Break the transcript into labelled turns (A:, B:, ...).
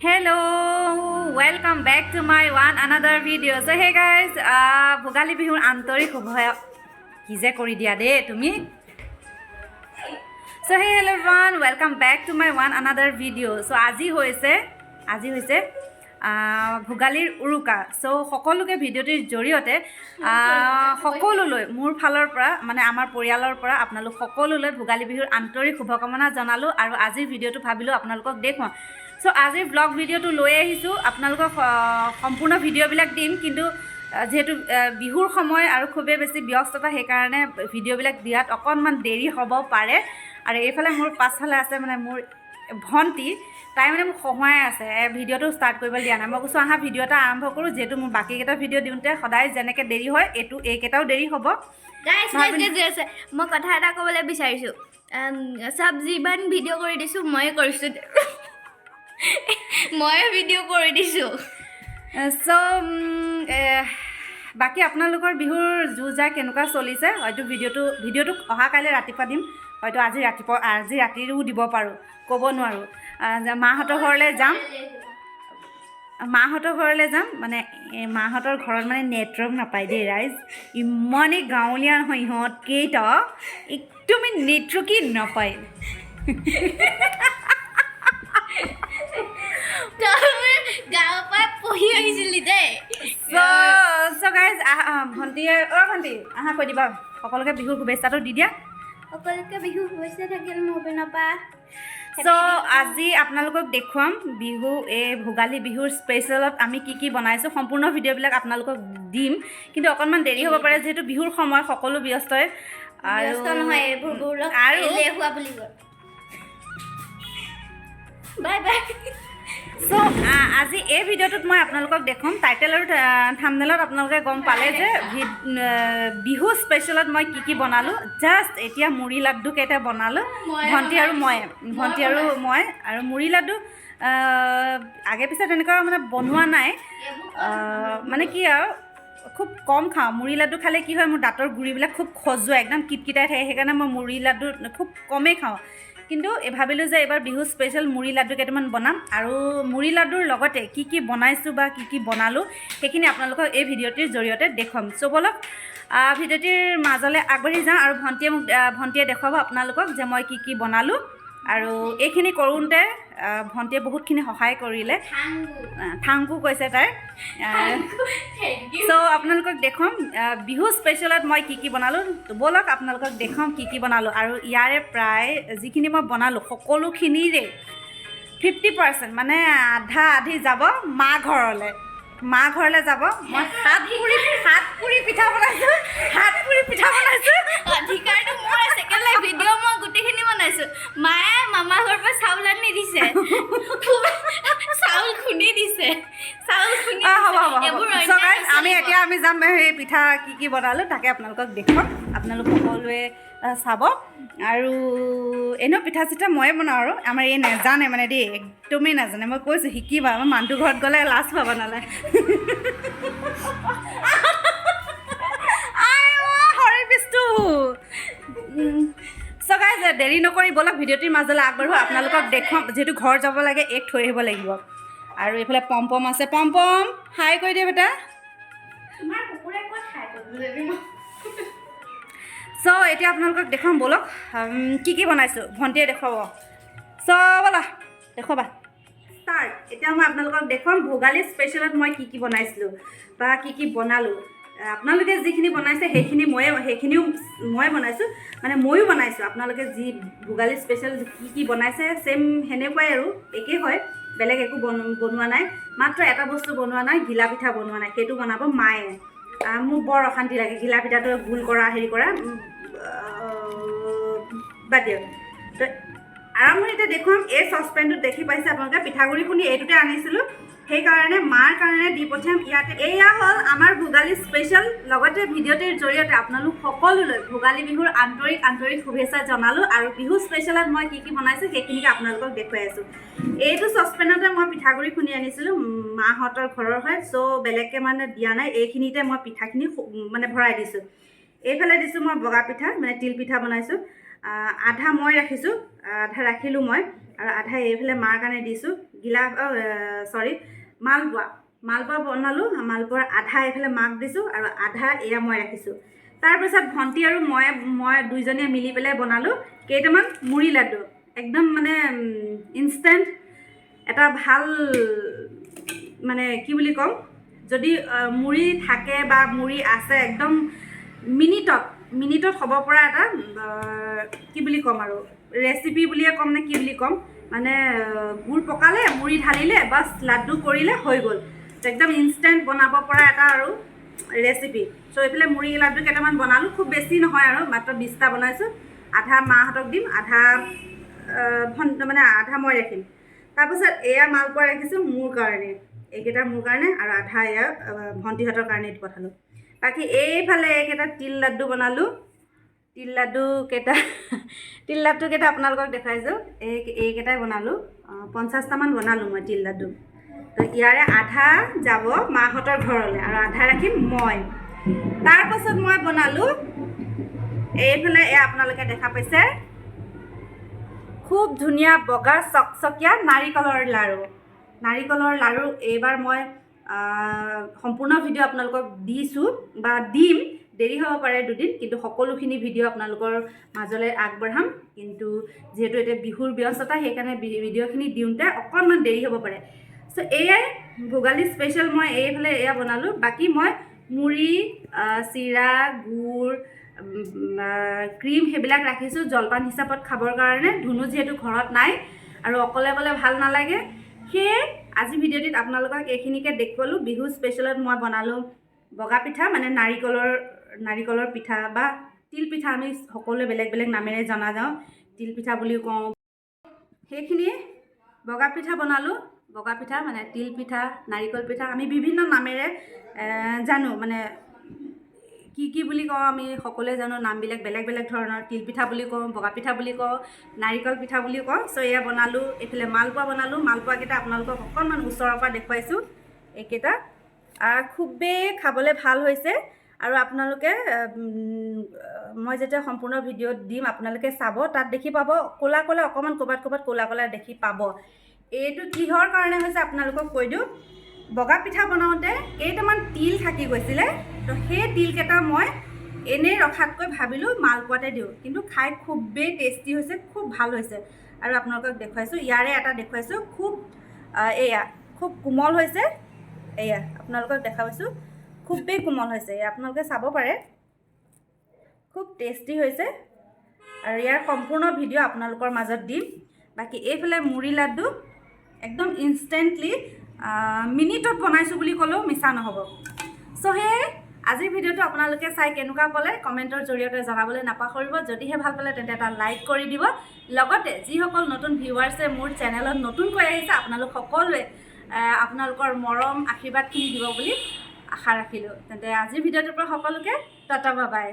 A: Welcome back to my one another video. So hey guys, uh, Bhogali বিহুৰ আন্তৰিক শুভ কি যে কৰি দিয়া দেই তুমি? So' hey hello' one welcome back to my one another video' so' আজি হৈছে আজি হৈছে আহ, ভোগালীৰ উৰুকা। চ' সকলোকে ভিডিঅ'টিৰ জৰিয়তে আহ, সকলোলৈ মোৰ ফালৰ পৰা মানে আমাৰ পৰিয়ালৰ পৰা আপোনালোক সকলোলৈ ভোগালী বিহুৰ আন্তৰিক শুভকামনা জনালোঁ আৰু আজিৰ ভিডিঅ'টো ভাবিলোঁ আপোনালোকক দেখুৱাওঁ। চ' আজিৰ ব্লগ ভিডিঅ'টো লৈ আহিছোঁ। আপোনালোকক সম্পূৰ্ণ ভিডিঅ'বিলাক দিম কিন্তু যিহেতু বিহুৰ সময় আৰু খুবেই বেছি ব্যস্ততা সেইকাৰণে ভিডিঅ'বিলাক দিয়াত অকণমান দেৰি হ'ব পাৰে। আৰু এইফালে মোৰ পাছফালে আছে মানে মোৰ ভণ্টি তাই মানে মোক সহায় আছে। ভিডিঅ'টো ষ্টাৰ্ট কৰিবলৈ দিয়া নাই। মই কৈছোঁ আহা ভিডিঅ' এটা আৰম্ভ কৰোঁ যিহেতু মোৰ বাকীকেইটা ভিডিঅ' দিওঁতে সদায় যেনেকৈ দেৰি হয় এইটো এইকেইটাও দেৰি হ'ব।
B: মই কথা এটা ক'বলৈ বিচাৰিছোঁ। চব যিমান ভিডিঅ' কৰি দিছোঁ ময়ে কৰিছোঁ। ময়ে ভিডিঅ' কৰি দিছোঁ।
A: চ' বাকী আপোনালোকৰ বিহুৰ যো জা কেনেকুৱা চলিছে? হয়তো ভিডিঅ'টো ভিডিঅ'টো অহা কাইলৈ ৰাতিপুৱা দিম। হয়তো আজি ৰাতিপুৱা আজি ৰাতিও দিব পাৰোঁ ক'ব নোৱাৰোঁ। মাহঁতৰ ঘৰলৈ যাম। মাহঁতৰ ঘৰলৈ যাম। মানে মাহঁতৰ ঘৰত মানে নেটৱৰ্ক নাপায় দেই ৰাইজ। ইমানেই গাঁৱলীয়া নহয় ইহঁত কেইটা একদমেই নেটৱৰ্কেই নাপায়
B: তই গাঁৱৰ পঢ়ি আহিছিলি দেই।
A: চ' চ' গাইজ ভণ্টিয়ে অ' ভণ্টি আহা কৈ দিবা। সকলোকে বিহুৰ শুভেচ্ছাটো দি দিয়া।
B: সকলোকে বিহু শুভেচ্ছা থাকিল মোৰ পিনৰ পৰা।
A: চ' আজি আপোনালোকক দেখুৱাম বিহু এই ভোগালী বিহুৰ স্পেচিয়েলত আমি কি কি বনাইছোঁ। সম্পূৰ্ণ ভিডিঅ'বিলাক আপোনালোকক দিম। কিন্তু অকণমান দেৰি হ'ব পাৰে যিহেতু বিহুৰ সময় সকলো ব্যস্তই। আৰু
B: ব্যস্ত নহয় এইবোৰ গৌৰৱ
A: আৰু
B: এলেহুৱা বুলি কয়। Bye bye.
A: চ' আজি এই ভিডিঅ'টোত মই আপোনালোকক দেখুৱাম। টাইটেল আৰু থামনেলত আপোনালোকে গম পালে যে বিহু স্পেচিয়েলত মই কি কি বনালোঁ। জাষ্ট এতিয়া মুড়ি লাড্ডু কেইটা বনালোঁ। ভণ্টি আৰু মই ভণ্টি আৰু মই আৰু মুড়ি লাড্ডু আগে পিছে তেনেকুৱা মানে বনোৱা নাই। মানে কি আৰু খুব কম খাওঁ। মুড়ি লাড্ডু খালে কি হয় মোৰ দাঁতৰ গুৰিবিলাক খুব খজুৱাই একদম কিটকিটাই থাকে। সেইকাৰণে মই মুড়ি লাড্ডু খুব কমেই খাওঁ। কিন্তু ভাবিলোঁ যে এইবাৰ বিহু স্পেচিয়েল মুড়ি লাডু কেইটামান বনাম। আৰু মুড়ি লাডুৰ লগতে কি কি বনাইছোঁ বা কি কি বনালোঁ, সেইখিনি আপোনালোকক এই ভিডিঅ'টিৰ জৰিয়তে দেখুৱাম। চ' ব'লক ভিডিঅ'টিৰ মাজলৈ আগবাঢ়ি যাওঁ আৰু ভণ্টিয়ে মোক ভণ্টিয়ে দেখুৱাব আপোনালোকক যে মই কি কি বনালোঁ। আৰু এইখিনি কৰোঁতে ভণ্টিয়ে বহুতখিনি সহায় কৰিলে। থাংকু। কৈছে তাই আহ, চ' আপোনালোকক দেখুৱাম বিহু স্পেচিয়েলত মই কি কি বনালোঁ ব'লক আপোনালোকক দেখুৱাম কি কি বনালোঁ। আৰু ইয়াৰে প্ৰায় যিখিনি মই বনালোঁ সকলোখিনিৰে ফিফটি পাৰ্চেণ্ট মানে আধা আধি যাব মা ঘৰলৈ। মা ঘৰলৈ যাব। মই সাত পুৰি সাত পুৰি পিঠা বনাইছোঁ সাত পুৰি পিঠা বনাইছোঁ। পিঠা কি কি বনালোঁ তাকে আপোনালোকক দেখুৱাম। আপোনালোক সকলোৱে চাব। আৰু এনেও পিঠা চিঠা ময়ে বনাওঁ আৰু। আমাৰ এই নেজানে মানে দেই একদমেই নাজানে। মই কৈছোঁ শিকিবা। আমাৰ মানুহটো ঘৰত গ'লে লাজ পাব নালাগে। দেৰি নকৰি ব'লক ভিডিঅ'টিৰ মাজলৈ আগবাঢ়ো। আপোনালোকক দেখুৱাম যিহেতু ঘৰ যাব লাগে এক থৈ আহিব লাগিব। আৰু এইফালে পম পম আছে। পম পম হাই কৰি দিয়ে বেটা। চ' এতিয়া আপোনালোকক দেখুৱাম ব'লক। কি কি বনাইছোঁ? ভণ্টিয়ে দেখুৱাব। চ' ব'লা দেখুৱাবা। ষ্টাৰ্ট এতিয়া মই আপোনালোকক দেখুৱাম ভোগালী স্পেচিয়েলত মই কি কি বনাইছিলোঁ বা কি কি বনালোঁ। আপোনালোকে যিখিনি বনাইছে সেইখিনি ময়ে সেইখিনিও ময়ে বনাইছোঁ। মানে ময়ো বনাইছোঁ। আপোনালোকে যি ভোগালী স্পেচিয়েল কি কি বনাইছে ছেম সেনেকুৱাই আৰু। একেই হয়। বেলেগ একো বন বনোৱা নাই। মাত্ৰ এটা বস্তু বনোৱা নাই ঘিলা পিঠা বনোৱা নাই। সেইটো বনাব মায়ে। মোৰ বৰ অশান্তি লাগে। ঘিলা পিঠাটো গোল কৰা, হেৰি কৰা বাদ দিয়ক। তো আৰম্ভণিতে দেখুৱাম, এই চচপেনটোত দেখি পাইছে আপোনালোকে। পিঠাগুড়ি খুন্দি এইটোতে আনিছিলোঁ। সেইকাৰণে মাৰ কাৰণে দি পঠিয়াম। ইয়াতে এয়া হ'ল আমাৰ ভোগালী স্পেচিয়েল লগতে ভিডিঅ'টিৰ জৰিয়তে আপোনালোক সকলোলৈ ভোগালী বিহুৰ আন্তৰিক আন্তৰিক শুভেচ্ছা জনালোঁ। আৰু বিহু স্পেচিয়েলত মই কি কি বনাইছোঁ সেইখিনিকে আপোনালোকক দেখুৱাই আছোঁ। এইটো চচপেনতে মই পিঠাগুড়ি খুন্দি আনিছিলোঁ। মাহঁতৰ ঘৰৰ হয় চ' বেলেগকৈ মানে দিয়া নাই। এইখিনিতে মই পিঠাখিনি মানে ভৰাই দিছোঁ। এইফালে দিছোঁ মই বগা পিঠা মানে তিল পিঠা বনাইছোঁ। আধা মই ৰাখিছোঁ আধা ৰাখিলোঁ মই। আৰু আধা এইফালে মাৰ কাৰণে দিছোঁ। গিলা চৰি মালপোৱা মালপোৱা বনালোঁ মালপোৱাৰ আধা এইফালে মাক দিছোঁ আৰু আধা এয়া মই ৰাখিছোঁ। তাৰপিছত ভণ্টি আৰু মই মই দুইজনীয়ে মিলি পেলাই বনালোঁ। কেইটামান মুড়ি লাডু একদম মানে ইনষ্টেণ্ট এটা ভাল মানে কি বুলি ক'ম যদি মুড়ি থাকে বা মুড়ি আছে একদম মিনিটত মিনিটত হ'ব পৰা এটা কি বুলি ক'ম আৰু ৰেচিপি বুলিয়ে ক'ম নে কি বুলি ক'ম মানে গুড় পকালে মুড়ি ঢালিলে বাছ লাড্ডু কৰিলে হৈ গ'ল। একদম ইনষ্টেণ্ট বনাব পৰা এটা আৰু ৰেচিপি চ' এইফালে মুড়ি লাড্ডু কেইটামান বনালোঁ। খুব বেছি নহয় আৰু মাত্ৰ বিছটা বনাইছোঁ। আধা মাহঁতক দিম আধা ভন মানে আধা মই ৰাখিম। তাৰপিছত এয়া মালপোৱা ৰাখিছোঁ মোৰ কাৰণে। এইকেইটা মোৰ কাৰণে আৰু আধা এয়া ভণ্টিহঁতৰ কাৰণে এইটো পঠালোঁ। বাকী এইফালে এইকেইটা তিল লাড্ডু বনালোঁ। তিল লাড্ডু কেইটা তিল লাড্ডু কেইটা আপোনালোকক দেখাইছোঁ। এই এইকেইটাই বনালোঁ। পঞ্চাছটামান বনালোঁ মই তিল লাড্ডু। তো ইয়াৰে আধা যাব মাহঁতৰ ঘৰলৈ আৰু আধা ৰাখিম মই। তাৰপাছত মই বনালোঁ। এইফালে এয়া আপোনালোকে দেখা পাইছে। খুব ধুনীয়া বগা চকচকীয়া নাৰিকলৰ লাড়ু। নাৰিকলৰ লাড়ু এইবাৰ মই সম্পূৰ্ণ ভিডিঅ' আপোনালোকক দিছোঁ বা দিম। দেৰি হ'ব পাৰে দুদিন কিন্তু সকলোখিনি ভিডিঅ' আপোনালোকৰ মাজলৈ আগবঢ়াম। কিন্তু যিহেতু এতিয়া বিহুৰ ব্যস্ততা সেইকাৰণে ভিডিঅ'খিনি দিওঁতে অকণমান দেৰি হ'ব পাৰে। চ' এয়াই ভোগালী স্পেচিয়েল মই এইফালে এয়া বনালোঁ। বাকী মই মুড়ি চিৰা গুড় ক্ৰীম সেইবিলাক ৰাখিছোঁ জলপান হিচাপত খাবৰ কাৰণে। ধুনু যিহেতু ঘৰত নাই আৰু অকলে অকলে ভাল নালাগে। সেয়ে আজি ভিডিঅ'টিত আপোনালোকক এইখিনিকে দেখুৱালোঁ। বিহু স্পেচিয়েলত মই বনালোঁ বগা পিঠা মানে নাৰিকলৰ নাৰিকলৰ পিঠা বা তিল পিঠা আমি সকলোৱে বেলেগ বেলেগ নামেৰে জনা যাওঁ। তিল পিঠা বুলিও কওঁ। সেইখিনিয়ে বগা পিঠা বনালোঁ। বগা পিঠা মানে তিল পিঠা নাৰিকল পিঠা আমি বিভিন্ন নামেৰে জানো। মানে কি কি বুলি কওঁ আমি সকলোৱে জানো। নামবিলাক বেলেগ বেলেগ ধৰণৰ। তিল পিঠা বুলি কওঁ বগা পিঠা বুলি কওঁ নাৰিকল পিঠা বুলি কওঁ। চ' এয়া বনালোঁ। এইফালে মালপোৱা বনালোঁ। মালপোৱাকেইটা আপোনালোকক অকণমান ওচৰৰ পৰা দেখুৱাইছোঁ। এইকেইটা। খুবেই খাবলৈ ভাল হৈছে। আৰু আপোনালোকে মই যেতিয়া সম্পূৰ্ণ ভিডিঅ'ত দিম, আপোনালোকে চাব, তাত দেখি পাব, ক'লা ক'লা, অকণমান ক'ৰবাত ক'ৰবাত ক'লা ক'লা দেখি পাব। এইটো কিহৰ কাৰণে হৈছে আপোনালোকক কৈ দিওঁ। বগা পিঠা বনাওঁতে কেইটামান তিল থাকি গৈছিলে, তো সেই তিলকেইটা মই এনেই ৰখাতকৈ ভাবিলোঁ, মালপোৱাতে দিওঁ। কিন্তু খাই খুবেই টেষ্টি হৈছে, খুব ভালো হৈছে। আৰু আপোনালোকক দেখুৱাইছোঁ, ইয়াৰে এটা দেখুৱাইছোঁ, খুব এয়া, খুব কোমল হৈছে। এয়া, আপোনালোকক দেখাইছোঁ। খুবেই কোমল হৈছে আপোনালোকে চাব পাৰে। খুব টেষ্টি হৈছে। আৰু ইয়াৰ সম্পূৰ্ণ ভিডিঅ' আপোনালোকৰ মাজত দিম। বাকী এইফালে মুড়ি লাড্ডু একদম ইনষ্টেণ্টলি মিনিটত বনাইছোঁ বুলি ক'লেও মিছা নহ'ব। চ' সেয়ে আজিৰ ভিডিঅ'টো আপোনালোকে চাই কেনেকুৱা পালে কমেণ্টৰ জৰিয়তে জনাবলৈ নাপাহৰিব। যদিহে ভালো পালে তেন্তে এটা লাইক কৰি দিব। লগতে যিসকল নতুন ভিউৱাৰ্ছে মোৰ চেনেলত নতুনকৈ আহিছে, আপোনালোক সকলোৱে আপোনালোকৰ মৰম, আশীৰ্বাদখিনি দিব বুলি আশা ৰাখিলোঁ। তেন্তে আজিৰ ভিডিঅ'টোৰ পৰা সকলোকে টাটা বাবাই